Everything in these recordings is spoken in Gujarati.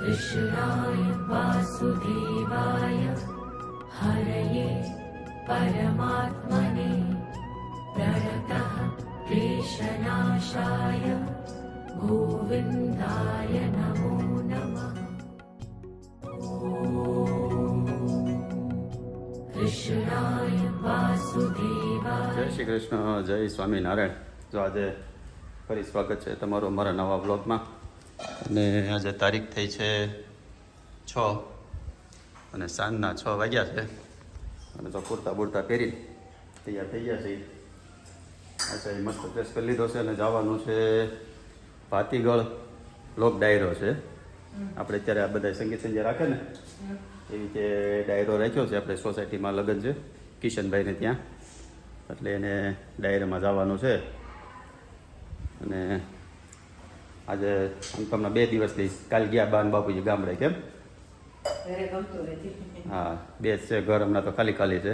कृष्णाय वासुदेवाय हरये परमात्मने प्रणतः क्लेशनाशाय गोविन्दाय नमो नमः कृष्णाय वासुदेवाय જય શ્રી કૃષ્ણ જય સ્વામિનારાયણ જો આજે ફરી સ્વાગત છે તમારું અમારા નવા બ્લોગમાં અને આજે તારીખ થઈ છે છ અને સાંજના છ વાગ્યા છે. અને તો કુર્તા બુરતા પહેરી તૈયાર થઈ ગયા છે. અચ્છા એ મસ્ત ડ્રેસ કરી લીધો છે અને જવાનું છે ભાતીગળ લોક ડાયરો છે. આપણે અત્યારે આ બધા સંગીત સંજય રાખે ને, એવી રીતે ડાયરો રાખ્યો છે. આપણે સોસાયટીમાં લગ્ન છે, કિશનભાઈને ત્યાં. એટલે એને ડાયરામાં જવાનું છે. અને આજે હું તમને બે દિવસથી કાલ ગયા બાન બાપુજી ગામડે કેમ? હા બે છે ઘર હમણાં તો ખાલી ખાલી છે.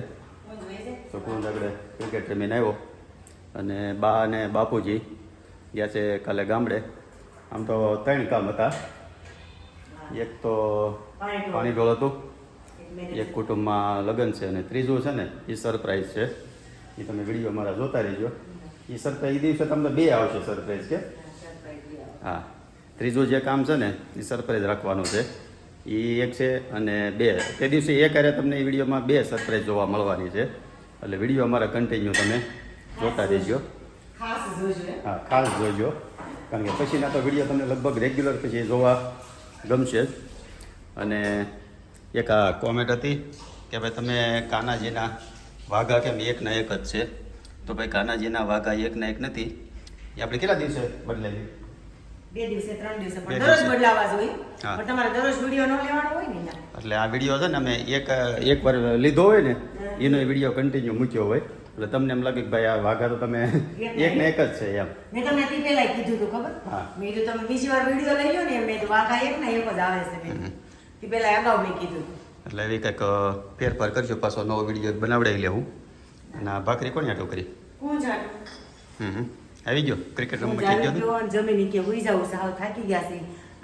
તો કોણ આગળ ક્રિકેટ રમીને આવ્યો? અને બા અને બાપુજી ગયા છે કાલે ગામડે. આમ તો ત્રણ કામ હતા. એક તો પાણી પાણી ઢોળ હતું એક કુટુંબમાં લગ્ન છે અને ત્રીજું છે ને એ સરપ્રાઈઝ છે. એ તમે વીડિયો મારા જોતા રહેજો. એ સરપ્રાઈઝ એ દિવસે તમને બે આવશે સરપ્રાઈઝ કે હા. ત્રીજું જે કામ છે ને એ સરપ્રાઈઝ રાખવાનું છે. એ એક છે અને બે. તે દિવસે એક હારે તમને એ વિડીયોમાં બે સરપ્રાઈઝ જોવા મળવાની છે. એટલે વીડિયો અમારા કન્ટિન્યુ તમે જોતા રહેજો. હે. હા ખાસ જોજો. કારણ કે પછીના તો વીડિયો તમને લગભગ રેગ્યુલર પછી જોવા ગમશે. જ અને એક આ કોમેન્ટ હતી કે ભાઈ તમે કાનાજીના વાઘા કેમ એકના એક જ છે? તો ભાઈ કાનાજીના વાઘા એકના એક નથી. એ આપણે કેટલા દિવસે બદલાવી બે દિવસે ત્રણ દિવસે પણ દરરોજ બદલાવા જોઈએ. પણ તમારે દરરોજ વીડિયો ન લેવાનો હોય ને એટલે આ વીડિયો છે ને અમે એક એક વાર લીધો હોય ને એનો વીડિયો કન્ટિન્યુ મૂક્યો હોય. એટલે તમને એમ લાગે કે ભાઈ આ વાઘા તો તમે એક ને એક જ છે એમ. મેં તમને તે પહેલા કીધું હતું ખબર. મેં કીધું તમે બીજી વાર વીડિયો લઈ લો ને મેં તો વાઘા એક ને એક જ આવે છે. તે પહેલા અગાઉ મેં કીધું એટલે એવી કંઈક ફેરફાર કરજો પાછો નવો વીડિયો બનાવડાવી લેવું. અને આ ભાખરી કોણ આટો કરી? કોણ જાણું હમ. આવી ગયો? ક્રિકેટ રમવા થઈ ગયો જમીન કે હુઈ જાવ સાવ થાકી ગયા છે.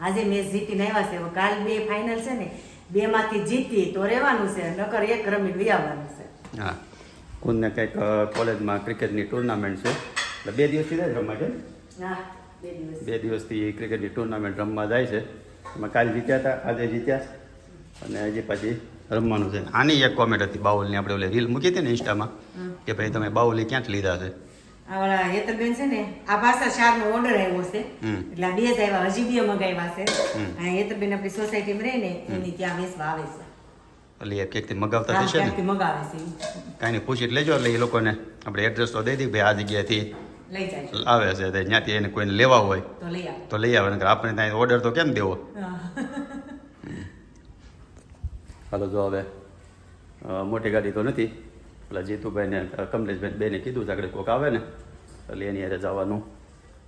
આજે મેચ જીતીને આવ્યા છે. કાલ બે ફાઇનલ છે ને બે માંથી જીતી તો રહેવાનું છે નકર એક રમી લઈ આવવાનું છે. હા. કુંદને કંઈક કોલેજમાં ક્રિકેટની ટુર્નામેન્ટ છે. એટલે બે દિવસથી જાય રમવા છે હા બે દિવસ. બે દિવસથી ક્રિકેટની ટુર્નામેન્ટ રમવા જાય છે. એમાં કાલ જીત્યા હતા આજે જીત્યા. અને હજી પછી રમવાનું છે. આની એક કોમેન્ટ હતી બાઉલની આપણે ઓલે રીલ મૂકી હતી ને ઇન્સ્ટામાં કે ભાઈ તમે બાઉલી ક્યાંથી લીધા છે? આ ઓલા હેતલબેન છે ને આ ભાષા ચાર નો ઓર્ડર આવ્યો છે. એટલે આ બે જ આવ્યા હજી બે મગાવ્યા છે. હેતલબેન આપણી સોસાયટીમાં રહે ને એની ત્યાં વેચવા આવે છે. એટલે એ ક્યાંકથી મગાવતા થશે ને? મગાવે છે. કાંઈ નહીં પૂછી લેજો એટલે એ લોકોને આપણે એડ્રેસ તો દઈ દઈએ ભાઈ આ જગ્યાએથી આવે છે તો ત્યાંથી એને કોઈને લેવા હોય તો લઈ આવો. તો લઈ આવે ને આપણે ત્યાં ઓર્ડર તો કેમ દેવો? હાલો જો હવે મોટી ગાડી તો નથી. એટલે જીતુભાઈને કમલેશભાઈ બેને કીધું છે આગળ કોક આવે ને એટલે એની યારે જવાનું.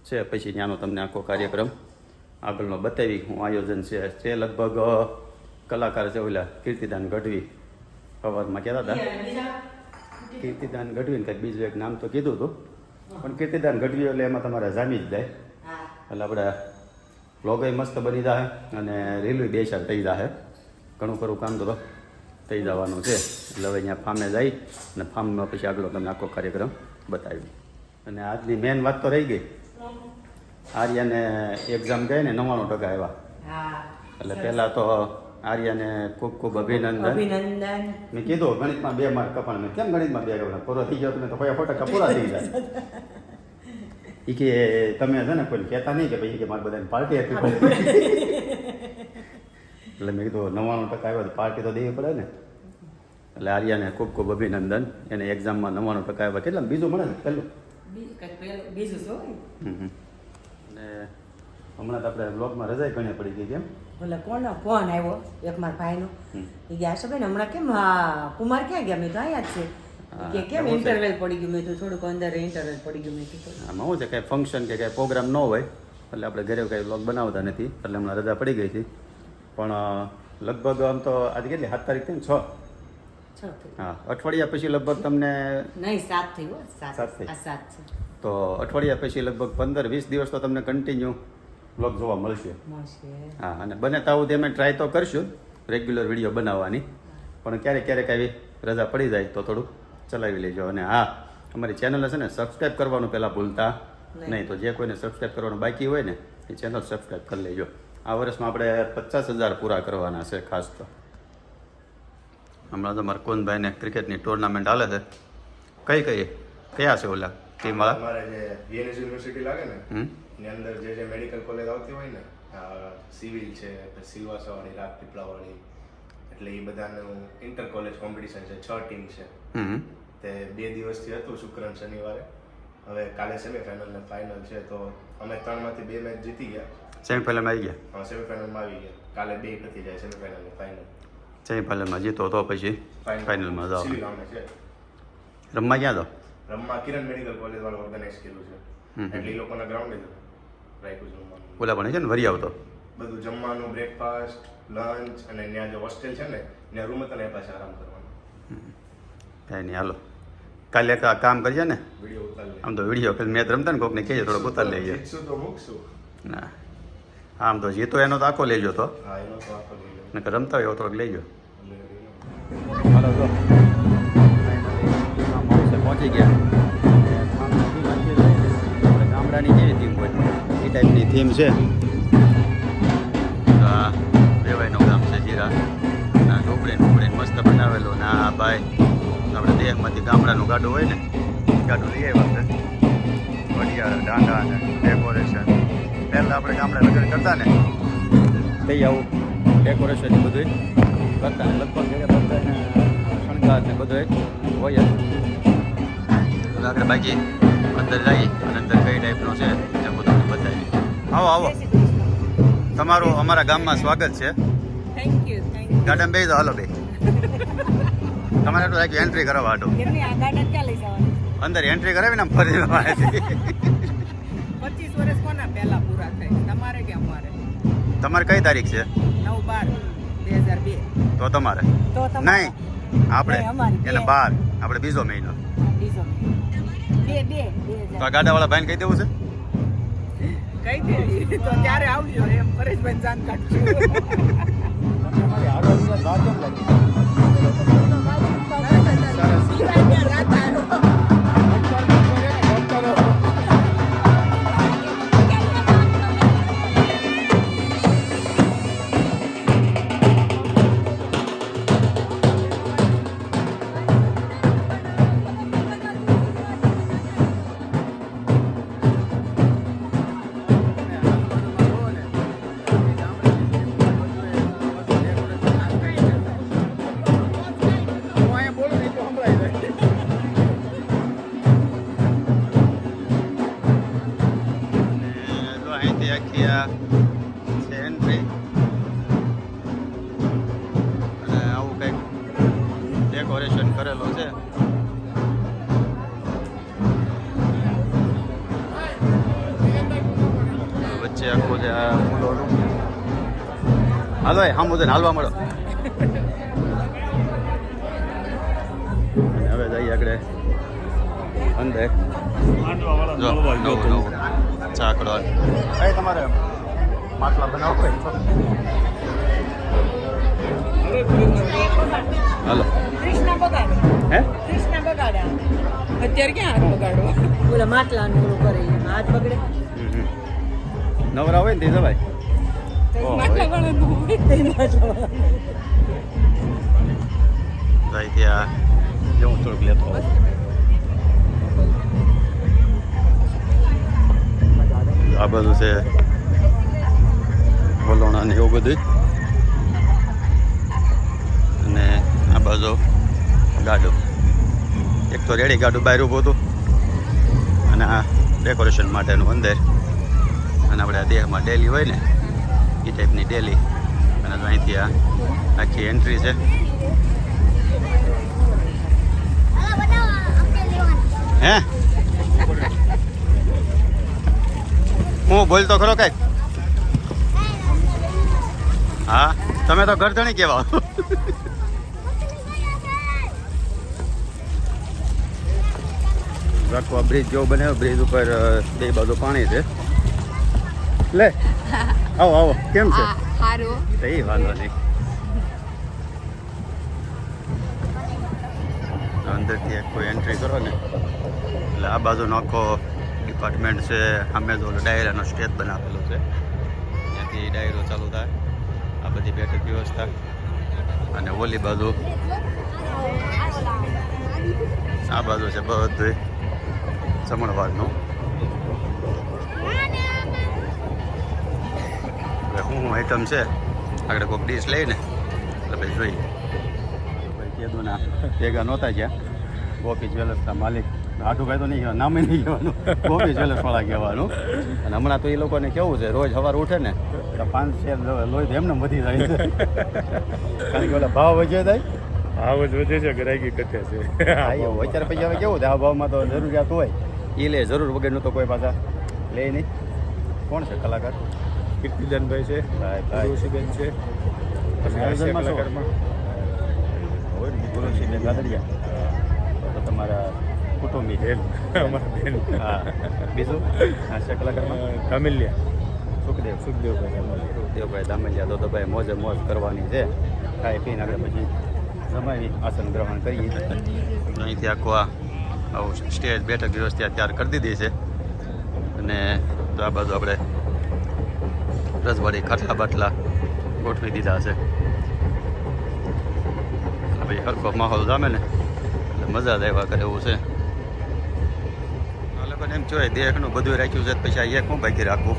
છે પછી ત્યાંનો તમને આખો કાર્યક્રમ આગળનો બતાવી. હું આયોજન છે તે લગભગ કલાકાર છે ઓલા કીર્તિદાન ગઢવી. સવારમાં કહેતા હતા? કીર્તિદાન ગઢવી ને કંઈક બીજું એક નામ તો કીધું હતું. પણ કીર્તિદાન ગઢવી એટલે એમાં તમારે જામી જ જાય. એટલે આપણે બ્લોગય મસ્ત બની જાય અને રેલવે બે ચાર થઈ જાય ઘણું ખરું કામ તો. થઈ જવાનું છે. એટલે હવે અહીંયા ફાર્મે જઈ અને ફાર્મમાં પછી આગળ તમને આખો કાર્યક્રમ બતાવ્યો અને આજની મેન વાત તો રહી ગઈ. આર્યાને એક્ઝામ ગઈ ને નવ્વાણું ટકા આવ્યા. એટલે પહેલાં તો આર્યાને ખૂબ ખૂબ અભિનંદન. અભિનંદન. મેં કીધું ગણિતમાં બે માર્ક કપાણ મેં કેમ ગણિતમાં બે કપાણ પૂરો થઈ ગયો તમે તો ટકા પૂરા થઈ જાય. એ કે તમે છે ને કોઈ કહેતા નહીં કે ભાઈ કે મારે બધાને પાર્ટી આપી. એટલે મેં કીધું નવ્વાણું ટકા આવ્યો તો પાર્ટી તો દેવી પડે ને. એટલે આર્યાને ખૂબ ખૂબ અભિનંદન. એને એક્ઝામમાં નવ્વાણું ટકા આવ્યા. કેટલા? બીજું મળે ને પહેલું? બીજું. અને હમણાં તો આપણે બ્લોગમાં રજાઈ ઘણી પડી ગઈ કેમ એટલે કોનો ફોન આવ્યો? એક મારા ભાઈનો. એ ગયા છે ભાઈ હમણાં કેમ કુમાર ક્યાં ગયા? મેં તો અહીંયા જ છે. કે કેમ ઇન્ટરવેલ પડી ગયું? મેં તો થોડુંક અંદર ઇન્ટરવેલ પડી ગયું મેં આમાં શું છે કાંઈ ફંક્શન કે કાંઈ પ્રોગ્રામ ન હોય એટલે આપણે ઘરે કાંઈ બ્લોગ બનાવતા નથી એટલે હમણાં રજા પડી ગઈ હતી પણ લગભગ આમ તો આજે કેટલી? સાત તારીખ થઈ ને? છ? હા અઠવાડિયા પછી લગભગ તમને નહીં સાત થઈ સાત. થઈ. સાત છે. તો અઠવાડિયા પછી લગભગ પંદર વીસ દિવસ તો તમને કન્ટિન્યુ બ્લોગ જોવા મળશે. હા અને બને તાવું અમે ટ્રાય તો કરશું રેગ્યુલર વીડિયો બનાવવાની. પણ ક્યારેક ક્યારેક આવી રજા પડી જાય તો થોડુંક ચલાવી લેજો. અને હા અમારી ચેનલ છે ને સબસ્ક્રાઈબ કરવાનું પહેલાં ભૂલતા. નહીં. નહીં તો જે કોઈને સબસ્ક્રાઈબ કરવાનું બાકી હોય ને એ ચેનલ સબસ્ક્રાઈબ કરી લેજો. આ વર્ષમાં આપણે પચાસ હજાર પૂરા કરવાના છે ખાસ તો. હમણાં તો મારા ક્રિકેટની ટુર્નામેન્ટ હાલે છે. કઈ કઈ? કયા છે ઓલા? ટીમવાળા અમારે જે વીએનએસ યુનિવર્સિટી લાગે ને એની અંદર જે જે મેડિકલ કોલેજ આવતી હોય ને સિવિલ છે સિલવાસાવાળી રાજપીપળાવાળી એટલે એ બધાનું ઇન્ટર કોલેજ કોમ્પિટિશન છે છ ટીમ છે. હમ તે બે દિવસથી હતું શુક્ર શનિવારે. હવે કાલે સેમિફાઇનલ ને ફાઇનલ છે તો અમે ત્રણમાંથી બે મેચ જીતી ગયા. સેમીફાઇનલમાં આવી ગયા? સેમિફાઇનલમાં આવી ગયા. કાલે બે પતી જાય સેમીફાઇનલ ફાઇનલ સેમિફાઇનલમાં જીતો તો પછી ફાઇનલમાં જાઓ. રમવા ક્યાં તો? રમવા કિરણ મેડિકલ કોલેજ વાળો ઓર્ગેનાઇઝ કર્યું છે. એટલે એ લોકોના ગ્રાઉન્ડ જ રાખ્યું છે રમવાનું. ઓલા પણ છે ને વરી આવતો? બધું જમવાનું બ્રેકફાસ્ટ લંચ અને ત્યાં જે હોસ્ટેલ છે ને ત્યાં રૂમ હતા ને એ પાસે આરામ કરવાનો. કાંઈ નહીં હાલો. કાલે એક કામ કરજે ને. વીડિયો ઉતારી આમ તો વીડિયો મેં રમતા ને કોકને કહેજે થોડોક ઉતાર લઈએ. જીતશું તો મૂકશું. ના. આમ તો જીતો એનો તો આખો લેજો તો. હા એનો તો આખો લઈ લો નકર રમતા હોય એવો થોડોક લેજો. હાલો તો પહોંચી ગયા. ગામડાની કેવી થીમ હોય એ ટાઈપની થીમ છે. આ વેવાઈનું ગામ છે જીરા. ના ઢોકળી ઢોકળી મસ્ત બનાવેલું. ના આ ભાઈ આપણે દેહમાંથી ગામડાનું ગાડું હોય ને ગાડું લઈ આવ્યા છે. વડિયાળ દાંડા ને ડેકોરેશન પહેલાં આપણે ગામડે લગ્ન કરતા ને. થઈ આવું. ડેકોરેશન બધું કરતા ને લગભગ ઘરે બધાને શણગાર ને બધું હોય જ. આગળ બાકી અંદર જઈ અને અંદર કઈ ટાઈપનો છે એ બધું બતાવી આવો આવો. તમારું અમારા ગામમાં સ્વાગત છે. Thank you thank you garden બે હાલો બે તમારે તો એન્ટ્રી કરવા હાટું. અંદર એન્ટ્રી કરાવીને ને ફરી તમારે કઈ તારીખ છે? નવ બાર બે હજાર બે. તો તમારે? નહીં આપણે એટલે બાર આપણે બીજો મહિનો. તો આ ગાડાવાળા ભાઈને કહી દેવું છે? કઈ દે તો ત્યારે આવજો એમ પરેશભાઈ જાન કાઢજો. હાલો હા મોદન હાલવા મળો. હવે જઈએ આગળ. અંદર. તમારે માટલા બનાવો હાલો. કૃષ્ણ બગાડો. હે? કૃષ્ણ અત્યારે ક્યાં હાથ બગાડો ઓલા માટલાનું કરે હાથ બગડે. નવરા હોય ને તે જવાય. જાય ત્યાં જવું થોડુંક લેતો. આ બધું છે વલોણા ને એવું બધું અને આ બાજુ ગાડું એક તો રેડી ગાડું બહાર ઊભું હતું અને આ ડેકોરેશન માટેનું અંદર અને આપણે દેહમાં ડેલી હોય ને એ ટાઈપની ડેલી અને તો અહીંથી આ આખી એન્ટ્રી છે. હે? હું બોલતો ખરો કંઈક? હા? તમે તો ગરધણી કેવા રાખો બ્રિજ જેવો બન્યો બ્રિજ ઉપર બે બાજુ પાણી છે. લે. આવો આવો. કેમ છે? સારું એ વાંધો નહીં. અંદરથી કોઈ એન્ટ્રી કરો ને. એટલે આ બાજુનો આખો ડિપાર્ટમેન્ટ છે અમે જો ઓલો ડાયરાનો સ્ટેજ બનાવેલો છે. ત્યાંથી ડાયરો ચાલુ થાય. આ બધી બેઠક વ્યવસ્થા. અને ઓલી બાજુ આ બાજુ છે બધું જમણવારનું. શું શું આઈટમ છે. આગળ કોઈક ડીશ લઈને. એટલે ભાઈ જોઈએ. ભાઈ કીધું ના ભેગા નહોતા ગયા ગોપી જ્વેલર્સના માલિક. આઠું તો નહીં કહેવાનું નામે નહીં કહેવાનું. ગોપી જ્વેલર્સવાળા કહેવાનું. અને હમણાં તો એ લોકોને કેવું છે રોજ સવાર ઉઠે ને તો પાંચ શેર લોહી એમને વધી જાય છે. કારણ કે ઓલા ભાવ વધ્યો થાય ભાવ જ વધે છે ગ્રાહકી કથે છે. હા એવું અત્યારે પછી હવે કેવું છે આ ભાવમાં તો જરૂરિયાત હોય. એ લે જરૂર વગરનું તો કોઈ પાછા લે નહીં. કોણ છે કલાકાર? કીર્તિદાનભાઈ છે તુલસીબેન છે. તુલસીબેન ગાદડિયા તો તમારા કુટુંબી બેન અમારા બેન. હા. બીજું? હા છે કલાકારમાં કામિલિયા સુખદેવ. સુખદેવભાઈ સુખદેવભાઈ દામલિયા મોજે મોજ કરવાની છે. ખાઈ પીને આગળ પછી જમાવી આસન ગ્રહણ કરીએ. અહીંથી આખો આ સ્ટેજ બેઠક વ્યવસ્થા તૈયાર કરી દીધી છે. અને તો આ બાજુ આપણે રસવાડી ખાટલા બાટલા ગોઠવી દીધા છે. ભાઈ હરખો માહોલ જામે ને, એટલે મજા જ આવ્યા કરે એવું છે. આ લોકોને એમ જોઈએ દેખનું બધું રાખ્યું છે પછી આ એક હું બાકી રાખવું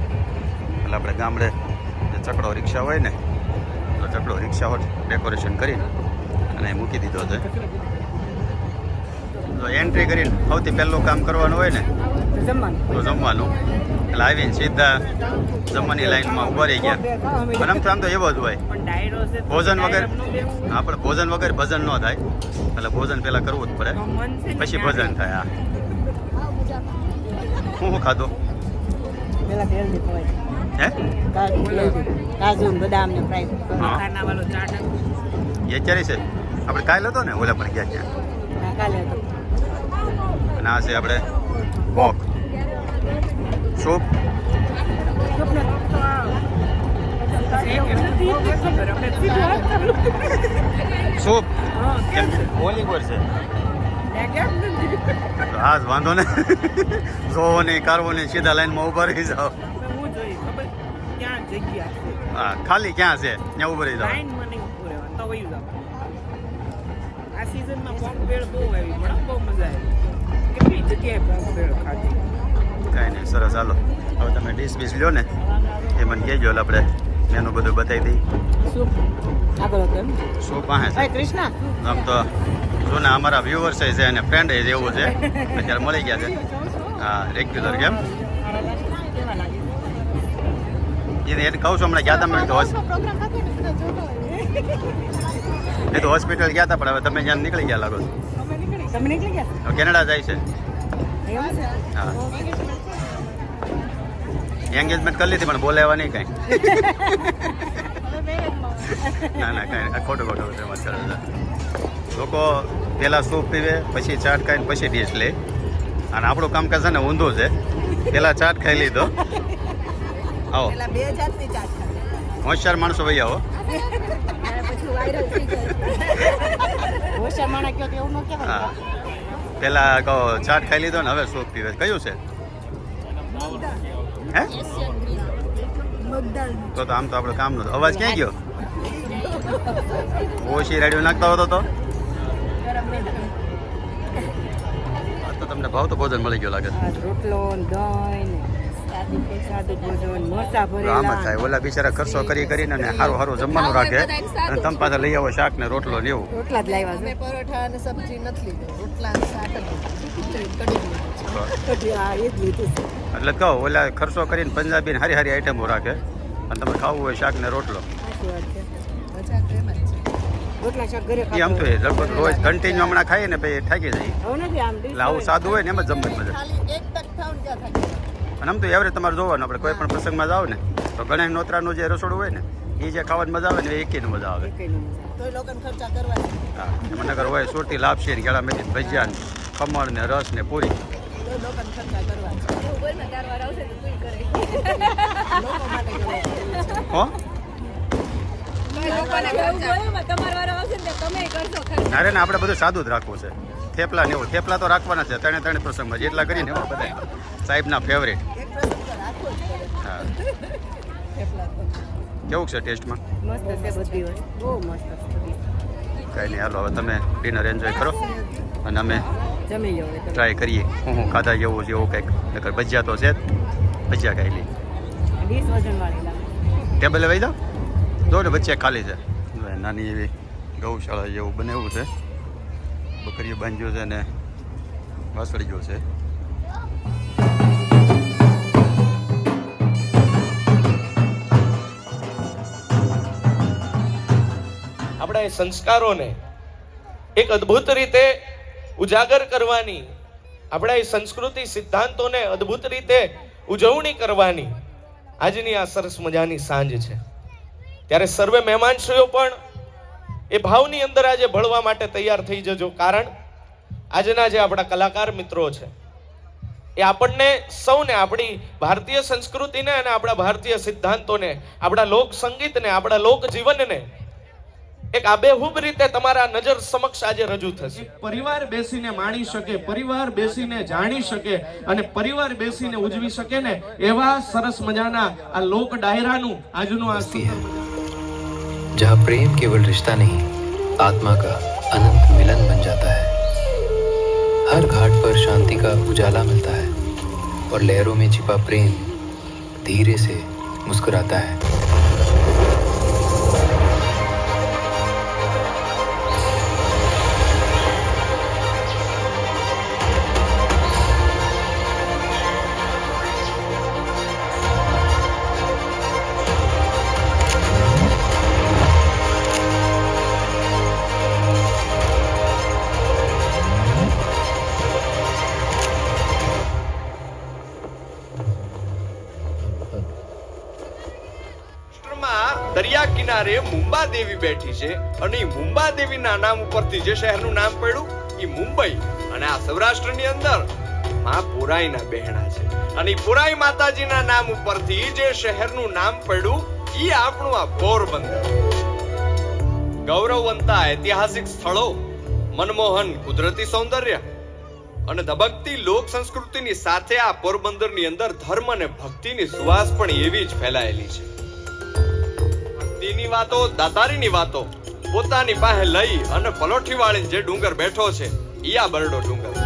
એટલે આપણે ગામડે જે ચકડો રિક્ષા હોય ને, તો ચકડો રિક્ષા હોય ડેકોરેશન કરીને અને મૂકી દીધો છે. એન્ટ્રી કરીને સૌથી પહેલું કામ કરવાનું હોય ને તો જમવાનું. એટલે આવીને સીધા જમવાની લાઈનમાં ઊભા રહી ગયા. પણ આમ તો આમ તો એવો જ હોય. ભોજન વગર. આપણે ભોજન વગર ભજન ન થાય. એટલે ભોજન પહેલાં કરવું જ પડે. પછી ભજન થાય હા. શું શું ખાધું? હે? કાજુ બદામ ને ફ્રાય એ છે? આપણે કાલે હતો ને? ઓલા પણ ગયા ત્યાં. કાલે હતો. અને આ છે આપણે કોક સૂપ હા, કેમ છે? જ વાંધો ને. જોવો નહીં કારવો નહીં સીધા લાઈનમાં ઊભા રહી જાઓ. હું હા ખાલી ક્યાં છે? ત્યાં ઊભા રહી જાઓ. આ સિઝનમાં પોંક ભેળ બહુ આવી બહુ મજા આવી. કેટલી જગ્યાએ પોંક ભેળ ખાધી? કાંઈ નહીં સરસ. હાલો હવે તમે ડીશ બીશ લ્યો ને એ મને કહેજો એટલે આપણે મેનુ બધું બતાવી દઈ શું? પાસે કૃષ્ણ? આમ તો જૂના અમારા વ્યુઅર્સ છે અને ફ્રેન્ડ છે એવું છે અત્યારે મળી ગયા છે. હા રેગ્યુલર કેમ? એને એને કહું છું હમણાં ગયા હતા મને તો એ તો હોસ્પિટલ ગયા હતા પણ હવે તમે જ્યાં નીકળી ગયા લાગો છો. કેનેડા જાય છે. છે? હા. એન્ગેજમેન્ટ કરી લીધી પણ બોલાવા નહીં કાંઈ. ના ના કાંઈ ખોટું ખોટું સરસ લોકો પહેલાં સૂપ પીવે પછી ચાટ ખાઈને પછી ડીશ લે. અને આપણું કામકાજ છે ને ઊંધું છે. પહેલાં ચાટ ખાઈ લીધો. આવો. પેલા બે જાતની ચાટ હોશિયાર માણસો ભાઈ આવો. હોશિયાર માણસ કયો તો એવું ન કહેવાય. હા. પહેલાં કહો ચાટ ખાઈ લીધો ને હવે સૂપ પીવે કયું છે? હે? તો તો આમ તો આપણે કામ નતું અવાજ ક્યાં ગયો? ઓછી રેડિયો નાખતા હોતો તો? તો તમને ભાવ તો ભોજન મળી ગયો લાગે રોટલો ને દહીં ઓલા બિચારા ખર્ચો કરી કરીને ને સારું સારું જમવાનું રાખે. અને તમે પાછા લઈ આવો શાક ને રોટલો ને એવું. રોટલા જ લાવ્યા પરોઠા અને સબ્જી નથી રોટલા શાક છે. એટલે કહો ઓલા ખર્ચો કરીને પંજાબી ને હારી હારી આઈટમો રાખે. અને તમે ખાવું હોય શાક ને રોટલો. તો આમ તો એ લગભગ રોજ કન્ટિન્યુ હમણાં ખાઈએ ને પછી થાકી જાય. એટલે આવું સાદું હોય ને એમ જ જમવાની મજા. એક. અને આમ તો એવરેજ તમારે જોવાનું આપણે કોઈ પણ પ્રસંગમાં જાઓ ને. તો ગણેશ નોતરાનું જે રસોડું હોય ને એ જે ખાવાની મજા આવે ને એ એકેયની મજા આવે. હા એમાં નગર હોય સુરતી લાપસી ને ગેળા મેથી ભજીયા ને ખમણ ને રસ ને પૂરી. લોકોને ખર્ચા કરવા છે. આવશે તો કરે. લોકો માટે. હો? અરે ને આપણે બધું સાદું જ રાખવું છે. થેપલા ને એવું. થેપલા તો રાખવાના છે ત્રણે ત્રણે પ્રસંગમાં જેટલા કરીને એવું બધા. સાહેબના ફેવરેટ હા. કેવું છે ટેસ્ટમાં મસ્ત છે બધી બહુ મસ્ત કાંઈ નહીં હાલો હવે તમે ડિનર એન્જોય કરો. અને અમે જમી ટ્રાય કરીએ. હું હું ખાધા જેવું છે એવું કંઈક. નકર ભજીયા તો છે જ. ભજીયા ખાઈ લઈ ડીશ વજનવાળી ટેબલે વહી જાઓ. જો ને ભજીયા ખાલી છે. નાની એવી ગૌશાળા જેવું બનાવ્યું છે. બકરીઓ બાંધ્યો છે ને વાસળીઓ છે. આપણા એ સંસ્કારોને એક અદ્ભુત રીતે ઉજાગર કરવાની, આપણા એ સંસ્કૃતિ સિદ્ધાંતોને અદ્ભુત રીતે ઉજવણી કરવાની, આજની આ સરસ મજાની સાંજ છે. ત્યારે સર્વે મહેમાનશ્રીઓ પણ એ ભાવની અંદર આજે ભળવા માટે તૈયાર થઈ જજો. કારણ, આજના જે આપણા કલાકાર મિત્રો છે, એ આપણને સૌને આપણી ભારતીય સંસ્કૃતિને અને આપણા ભારતીય સિદ્ધાંતોને, આપણા લોક સંગીતને આપણા લોક જીવનને એક આબેહૂબ રીતે તમારા નજર સમક્ષ આજે રજૂ થશે પરિવાર બેસીને માણી શકે પરિવાર બેસીને જાણી શકે અને પરિવાર બેસીને ઉજવી શકે ને એવા સરસ મજાના આ લોક ડાયરાનું આજનું આ સુંદર जहाँ प्रेम केवल रिश्ता नहीं आत्मा का अनंत मिलन बन जाता है हर घाट पर शांति का उजाला मिलता है और लहरों में छिपा प्रेम धीरे से मुस्कुराता है કિનારે મુંબા દેવી બેઠી છે અને ઈ મુંબા દેવીના નામ ઉપરથી જે શહેરનું નામ પડ્યું એ મુંબઈ. અને આ સૌરાષ્ટ્રની અંદરમાં પુરાઈના બહેણા છે. અને પુરાઈ માતાજીના નામ ઉપરથી જે શહેરનું નામ પડ્યું એ આપણું આ પોરબંદર. ગૌરવવંતા ઐતિહાસિક સ્થળો, મનમોહન કુદરતી સૌંદર્ય અને ધબકતી લોક સંસ્કૃતિની સાથે આ પોરબંદરની અંદર ધર્મ અને ભક્તિની સુવાસ પણ એવી જ ફેલાયેલી છે. ભક્તિની વાતો દાતારીની વાતો, પોતાની પાસે લઈ અને પલોઠી વાળીને જે ડુંગર બેઠો છે, ઈ આ બરડો ડુંગર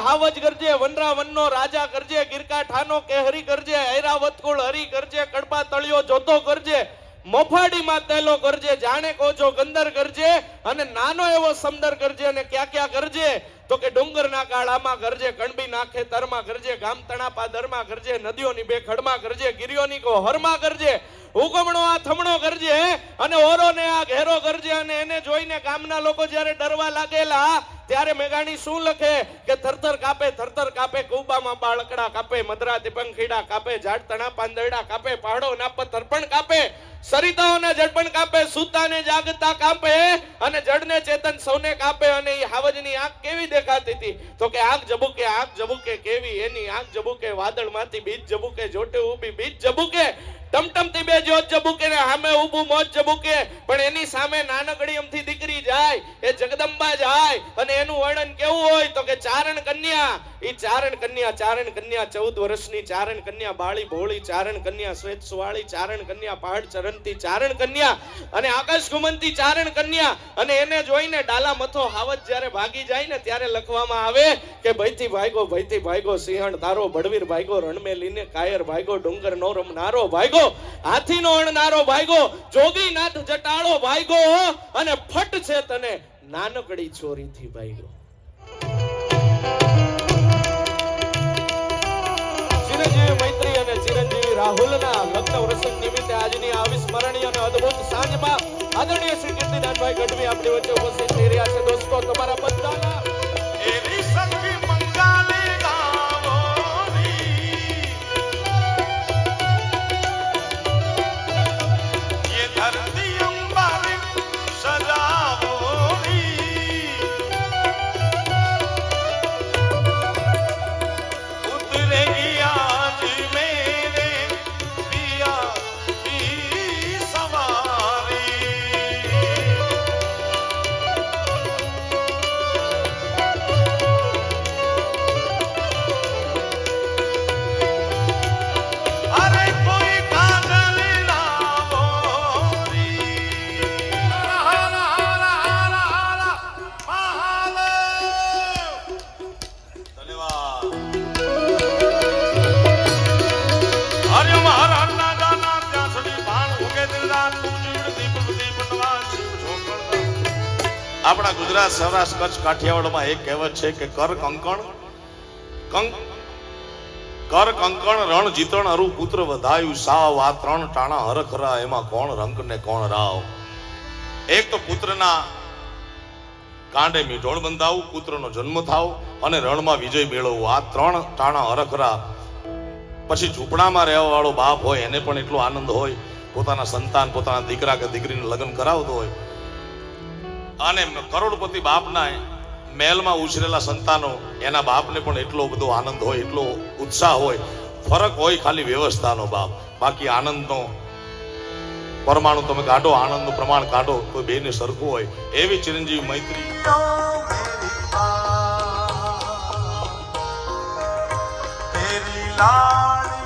હાવજ કરજે, વનરાવનનો રાજા કરજે ગીરકા ઠાનો કેહરી કરજે ઐરાવત કુળ હરી કરજે કડપા તળિયો જોતો કરજે, મોફાડીમાં તેલો કરજે, જાણે કોજો ગંદર કરજે અને નાનો એવો સમદર કરજે અને ક્યાં ક્યાં કરજે? તો કે ડુંગરના કાળામાં કરજે, કણબી નાખે, તરમાં કરજે, ગામ તણા પાદરમાં કરજે, નદીઓની બે ખડમાં કરજે ગિરિયોની કો હરમાં કરજે હુકમણો આ થમણો કરજે, અને ઓરોને આ ઘેરો કરજે અને એને જોઈને ગામના લોકો જ્યારે ડરવા લાગેલા ત્યારે મેઘાણી શું લખે? કે થરથર કાપે થરથર કાપે કુબામાં બાળકડા કાપે મદરા પંખીડા કાપે ઝાડ તણા પાંદરડા કાપે, પહાડો ના તર્પણ કાપે, સરિતાઓના જડપણ કાપે, સૂતાને જાગતા કાપે અને જડને ચેતન સૌને કાપે અને એ હાવજની આંખ કેવી દેખાતી હતી? તો કે આંખ જબુકે આંખ જબુકે કેવી? એની આંખ જબુકે વાદળમાંથી બીજ જબુકે જોટે ઊભી બીજ જબુકે ટમટમતી બે જોત જબુકે ને સામે ઊભું મોત જબુકે, પણ એની સામે નાનકડી એમથી દીકરી જાય, એ જગદંબા જાય, અને એનું વર્ણન કેવું હોય તો કે ચારણ કન્યા ઈ ચારણ કન્યા ચારણ કન્યા ચૌદ વર્ષની, ચારણ કન્યા બાળી ભોળી, ચારણ કન્યા શ્વેત સુવાળી, ચારણ કન્યા પહાડ ચરણતી ચારણ કન્યા અને આકાશ ઘુમંતી ચારણ કન્યા અને એને જોઈને ડાલા મથો હાવત જ્યારે ભાગી જાય ને ત્યારે લખવામાં આવે કે ભયથી ભાઈગો ભયથી ભાઈગો સિંહણ તારો, ભડવીર ભાઈગો રણમે રણમેલીને કાયર ભાઈગો ડુંગર નો રમનારો ભાગ્યો, હાથીનો અણનારો ભાઈગો જોગીનાથ જટાળો ભાઈગો અને ફટ છે તને નાનકડી ચોરીથી ભાગ્યો. રાહુલના લગ્ન પ્રસંગ નિમિત્તે આજની આવી સ્મરણીય અને અદ્ભુત સાંજમાં આદરણીય શ્રી કીર્તિદાનભાઈ ગઢવી આપણી વચ્ચે ઉપસ્થિત થઈ રહ્યા છે. દોસ્તો, તમારા બધાના આપણા ગુજરાત સૌરાષ્ટ્ર કચ્છ કાઠિયાવાડમાં એક કહેવત છે કે કર કંકણ, કંક, કર કંકણ રણ જીતણ અરુ પુત્ર વધાયું, સાવ આ ત્રણ ટાણા હરખરા, એમાં કોણ રંગ ને કોણ રાવ? એક તો પુત્રના કાંડે મીઠોળ બંધાવું, પુત્રનો જન્મ થાવ અને રણમાં વિજય મેળવવો. આ ત્રણ ટાણા હરખરા. પછી ઝૂંપડામાં રહેવા વાળો બાપ હોય, એને પણ એટલો આનંદ હોય, પોતાના સંતાન, પોતાના દીકરા કે દીકરીને લગ્ન કરાવતો હોય. અને કરોડપતિ બાપના મહેલમાં ઉછરેલા સંતાનો એના બાપને પણ એટલો બધો આનંદ હોય એટલો ઉત્સાહ હોય ફરક હોય ખાલી વ્યવસ્થાનો બાપ બાકી આનંદનો પરમાણુ તમે કાઢો આનંદનું પ્રમાણ કાઢો તો બેને સરખું હોય એવી ચિરંજીવી મૈત્રી तेरी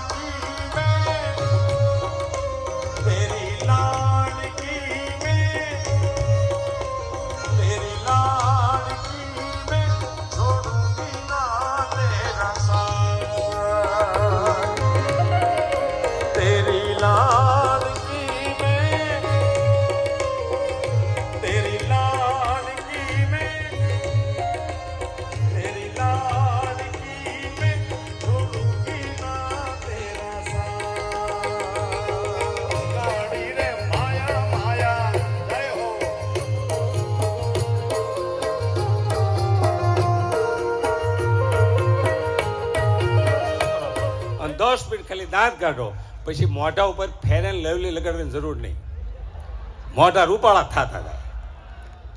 દસ મિનિટ ખાલી દાંત કાઢો, પછી મોઢા ઉપર ફેર એન્ડ લવલી લગાડવાની જરૂર નહીં. મોઢા રૂપાળા થતા હતા.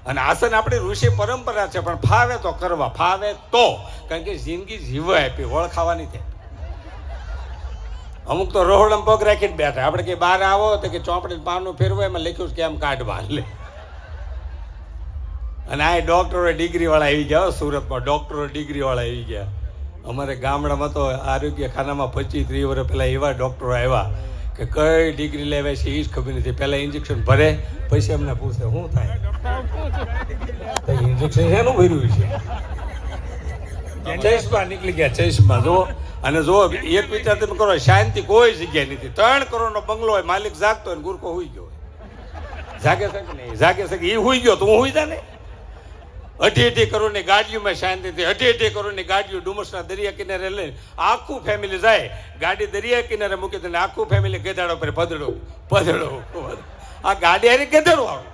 અને આસન આપણી ઋષિ પરંપરા છે, પણ ફાવે તો કરવા, ફાવે તો. કારણ કે જિંદગી જીવવા આપી ઓળખાવાની છે. અમુક તો રોહડમ પગ રાખીને બેઠા. આપણે કે બહાર આવો તો કે ચોપડી પાનું ફેરવું, એમાં લખ્યું કે આમ કાઢવા. લે. અને આ ડોક્ટરો ડિગ્રી વાળા આવી ગયા સુરતમાં. ડોક્ટરો ડિગ્રી વાળા આવી ગયા. અમારે ગામડામાં તો આરોગ્ય ખાનામાં પચીસ ત્રીસ વર્ષ પહેલાં એવા ડૉક્ટરો આવ્યા કે કઈ ડિગ્રી લેવાય છે એ જ ખબર નથી. પહેલાં ઇન્જેક્શન ભરે પછી અમને પૂછે શું થાય? તો ઇન્જેક્શન શેનું ભર્યું છે? ચશ્મા નીકળી ગયા ચશ્મા જો અને જો એક વિચાર તમે કરો શાંતિ કોઈ જગ્યાએ નથી. ત્રણ કરોડનો બંગલો હોય માલિક જાગતો હોય ગુરકો હુઈ ગયો જાગે શકે નહીં? જાગે શકે એ હુઈ ગયો તો હું હુઈ જા ને અઢી અઢી કરોડની ગાડીઓમાં શાંતિથી અઢી અઢી કરોડની ગાડીઓ ડુમસના દરિયા કિનારે લઈને આખું ફેમિલી જાય. ગાડી દરિયા કિનારે મૂકી દે આખું ફેમિલી ગધેડો પર પધડો પધડો આ ગાડી હારી ગધેડો આવું.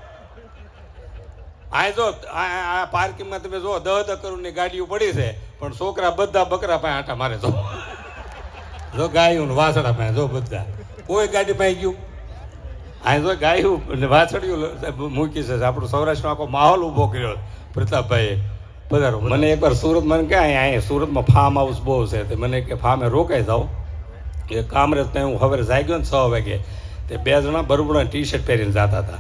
આ જો, આ પાર્કિંગમાં તમે જો દહ દહ કરોડની ગાડીઓ પડી છે, પણ છોકરા બધા બકરા પાસે આટા મારે જો જો ગાયું વાસડા પાસે, જો બધા. કોઈ ગાડી પાસે ગયું? આ તો ગાયું વાછડિયું મૂકી છે. આપણો સૌરાષ્ટ્રનો આખો માહોલ ઊભો કર્યો પ્રતાપભાઈએ. પધારો મને એકવાર સુરત, મને કે અહીંયા અહીંયા સુરતમાં ફાર્મ હાઉસ બહુ છે. તે મને કે ફાર્મે રોકાઈ જાઓ. એ કામરેજ હું હવે જાગ્યો ને છ વાગે. તે બે જણા બરોબર ટી શર્ટ પહેરીને જતા હતા.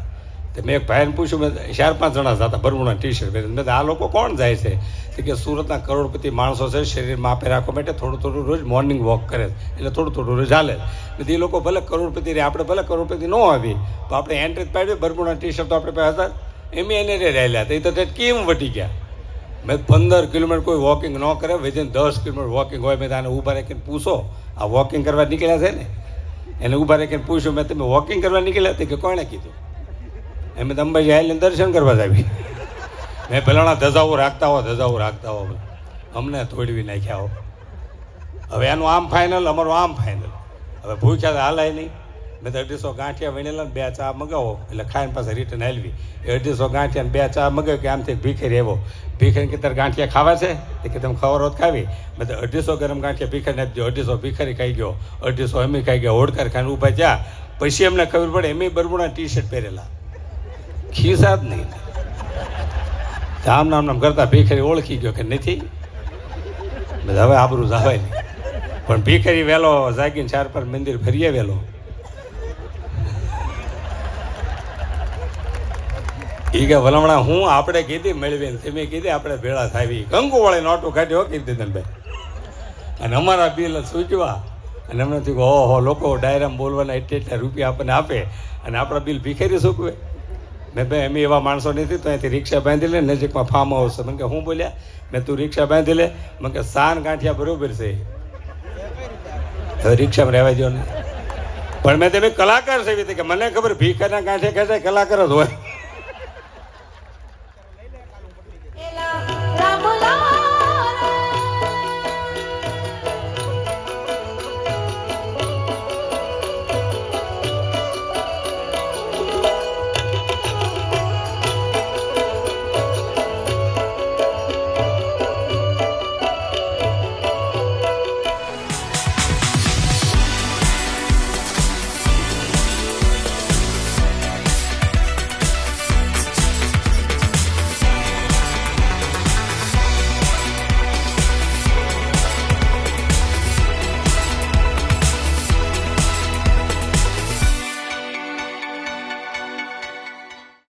તો મેં એક ભાઈને પૂછ્યું, મેં ચાર પાંચ જણા હતા બરમુના ટી શર્ટ મેં મેં આ લોકો કોણ જાય છે? તો કે સુરતના કરોડપતિ માણસો છે શરીરમાં માપે રાખવા માટે થોડું થોડું રોજ મોર્નિંગ વોક કરે એટલે થોડું થોડું રોજ હાલે મેં એ લોકો ભલે કરોડપતિ રહે, આપણે ભલે કરોડપતિ ન આવી તો આપણે એન્ટ્રી પાડવી બરમુના ટી શર્ટ તો આપણે પાસે હતા. એમ એને રહેલા હતા. એ તો તે કેમ વટી ગયા? મેં પંદર કિલોમીટર કોઈ વોકિંગ ન કરે વિધિન દસ કિલોમીટર વોકિંગ હોય. મેં તાને ઊભા રાખીને પૂછો, આ વોકિંગ કરવા નીકળ્યા છે ને? એને ઊભા રાખીને પૂછ્યું, મેં તમે વોકિંગ કરવા નીકળ્યા? હતા કે, કોણે કીધું? તો અંબાજી આવીને દર્શન કરવા જાવી મેં પેલાના ધજાઓ રાખતા હો ધજાઓ રાખતા હો અમને તોડવી નાખ્યા હો. હવે એનું આમ ફાઇનલ અમારું આમ ફાઇનલ હવે ભૂખ્યા તો હાલાય નહીં. મેં તો અઢીસો ગાંઠિયા વણેલા ને બે ચા મગાવો. એટલે ખાઈને પાસે રિટર્ન આલવી એ અઢીસો ગાંઠિયા બે ચા મગાવ્યો કે આમથી ભીખેરી એવો ભીખેરી કે તારે ગાંઠિયા ખાવા છે? તો કે તમે ખબર હોત ખાવી. મેં તો અઢીસો ગરમ ગાંઠિયા ભીખરી આપજો અઢીસો ભીખરી ખાઈ ગયો. અઢીસો એમી ખાઈ ગયો. હોડકાર ખાઈને ઊભા જ્યાં પછી એમને ખબર પડે, એમ બરબુણા ટી શર્ટ પહેરેલા. ખીસા જ નહીં. આમ નામ નામ કરતા ભીખરી ઓળખી ગયો કે નથી? હવે આબરું જવાય નહીં. પણ ભીખરી વહેલો જાગીને ચાર પર મંદિર ફરીએ વહેલો એ કે, વલમણા, હું આપણે કીધી મેળવીને તમે કીધી, આપણે ભેળા થાવી. કંકુ વાળી નોટું કાઢ્યો, કીધી તને ભાઈ અને અમારા બિલ સૂચવા, અને અમને થયું ઓહો, લોકો ડાયરામાં બોલવાના એટલે એટલા રૂપિયા આપણને આપે, અને આપણા બિલ ભીખેરી સૂકવે. મેં ભાઈ એમ એવા માણસો નથી, તો અહીંથી રિક્ષા બાંધી લે, નજીકમાં ફાર્મ હાઉસ છે. મને કે હું બોલ્યા, મેં તું રિક્ષા બાંધી લે. મને કે સાન ગાંઠિયા બરોબર છે. હવે રિક્ષામાં રહેવા દો ને. પણ મેં તમે કલાકાર છે કે મને ખબર ભીખાના ગાંઠે ખેંચાય કલાકાર જ હોય.